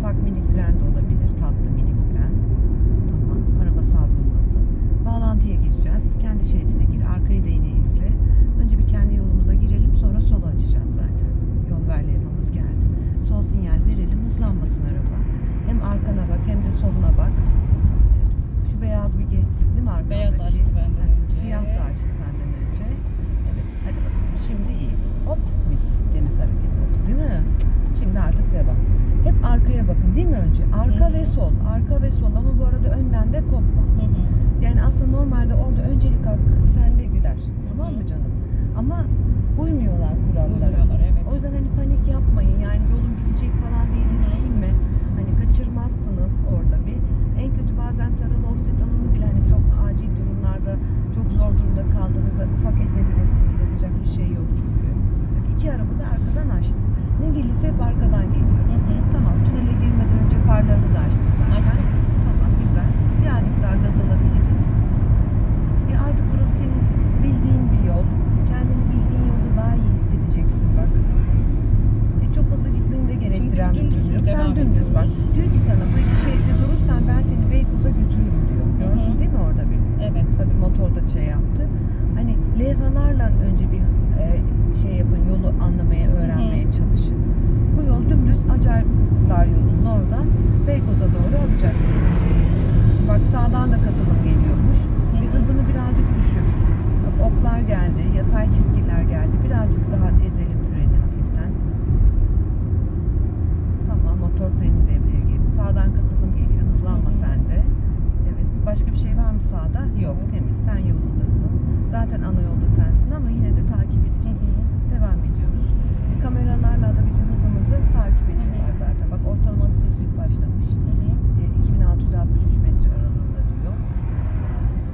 Ufak minik fren de olabilir, tatlı minik fren. Tamam, araba savrulmasın. Bağlantıya gireceğiz. Kendi şeridine gir, arkayı da yine izle. Önce bir kendi yolumuza girelim, sonra sola açacağız zaten. Yol ver levhamız geldi. Sol sinyal verelim, hızlanmasın araba. Hem arkana bak, hem de soluna bak. Evet, şu beyaz bir geçsin değil mi arkadaki? Beyaz açtı benden Ha, önce. Siyah da açtı senden önce. Evet, hadi bakalım. Şimdi iyi. Hop, mis. Temiz hareket oldu değil mi? Şimdi artık devam. Arkaya bakın değil mi önce? Arka Hı hı. ve sol. Arka ve sol ama bu arada önden de kopma. Hı hı. Yani aslında normalde orada öncelik hakkı sende güder. Tamam mı canım? Ama uymuyorlar kurallara. Uymuyorlar, evet. O yüzden hani panik yapmayın. Yani yolun bitecek falan diye de düşünme. Hani kaçırmazsınız orada bir. En kötü bazen taralı offset alanı bile hani çok acil durumlarda çok zor durumda kaldığınızda ufak ezebilirsiniz. Yapacak bir şey yok çünkü. Bak iki araba da arkadan açtı. Ne gelirse hep arkadan geliyor. Hı hı. Tamam tünele girmeden önce farlarını da açtın zaten. Açtım. Tamam güzel. Birazcık daha gaz alabiliriz. E artık burası senin bildiğin bir yol. Kendini bildiğin yolda daha iyi hissedeceksin bak. E çok hızlı gitmeni de gerektiren biz bir dümdüz bak. Diyor ki sana bu iki şeritte durursan ben seni Beykoz'a götürürüm diyor. Gördün değil mi orada bir? Evet. Tabii motorda şey yaptı. Hani levhalarla önce bir e, şey yapın, yolu anlamaya, öğrenmeye çalışın. Bu yol dümdüz Acarlar yolunun oradan Beykoz'a doğru alacaksın. Bak sağdan da katılım geliyormuş. Hı Bir hı. hızını birazcık düşür. Bak oklar geldi, yatay çizgiler geldi. Birazcık daha ezelim freni hafiften. Tamam, motor freni devreye girdi. Sağdan katılım geliyor. Hızlanma Hı hı. sen de. Evet. Başka bir şey var mı sağda? Yok. Temiz. Sen yolundasın. Zaten ana yolda sensin ama yine de takip Hı edeceğiz. hı. Devam ediyoruz. E, kameralarla da bizim hızımızı takip ediyorlar zaten. Bak ortalaması tespit başlamış. Hı hı. E, 2663 metre aralığında diyor.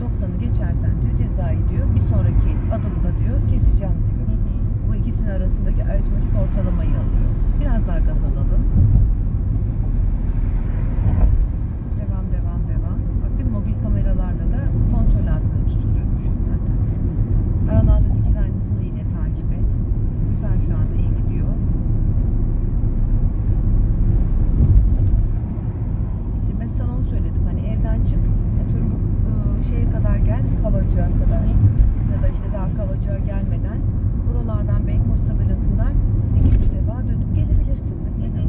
90'ı geçersen diyor cezayı diyor. Bir sonraki adımda diyor keseceğim diyor. Hı hı. Bu ikisinin arasındaki aritmetik ortalamayı alıyor. Biraz daha gaz alalım. Devam devam devam. Bak değil mi mobil kameralarla da kontrol altında tutuluyormuşuz zaten. Aralarda dikiz aynasını da yine takip et. Güzel şu anda iyi gidiyor. İşte ben sana onu söyledim. Hani evden çık. Atıyorum bu ıı, şeye kadar gel. Kavacığa kadar. Ya da işte daha Kavacığa gelmeden buralardan Beykoz tabelasından 2-3 defa dönüp gelebilirsin mesela.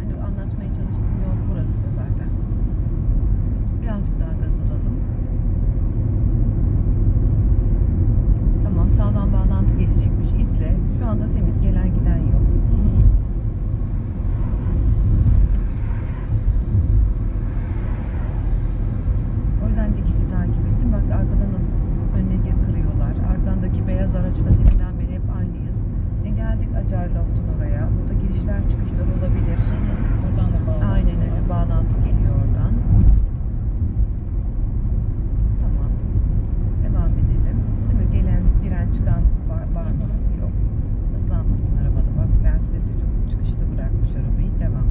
Hani anlatmaya çalıştığım yol burası zaten. Birazcık daha gaz alalım. Tamam sağdan bağlantı gelecekmiş. İzle. Şu anda temiz. Gelen giden yok. Hı hı. O yüzden de ikisi takip ettim. Bak arkadan alıp önüne gir kırıyorlar. Arkandaki beyaz araçla deminden beri hep aynıyız. E geldik Acar Loft'un oraya. Burada girişler çıkışlar olabilir. Hı hı. Buradan da bağlı. Aynen öyle. Bağlantı geliyor oradan. Tamam. Devam edelim. Değil mi? Gelen, giren, çıkan var, var mı? Yok. Hızlanmasın arabada. Bak Mercedes'e çok çıkışta bırakmış arabayı. Devam.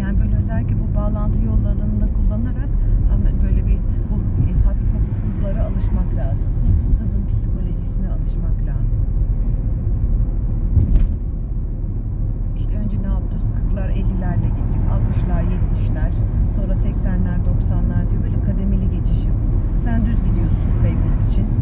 Yani böyle özellikle bu bağlantı yollarını da kullanarak böyle bir bu hafif hafif hızlara alışmak lazım. Hızın psikolojisine alışmak lazım. İşte önce ne yap yaptık. 40'lar 50'lerle gittik. 60'lar 70'ler. Sonra 80'ler 90'lar diyor. Böyle kademeli geçiş yapın. Sen düz gidiyorsun Beykoz için.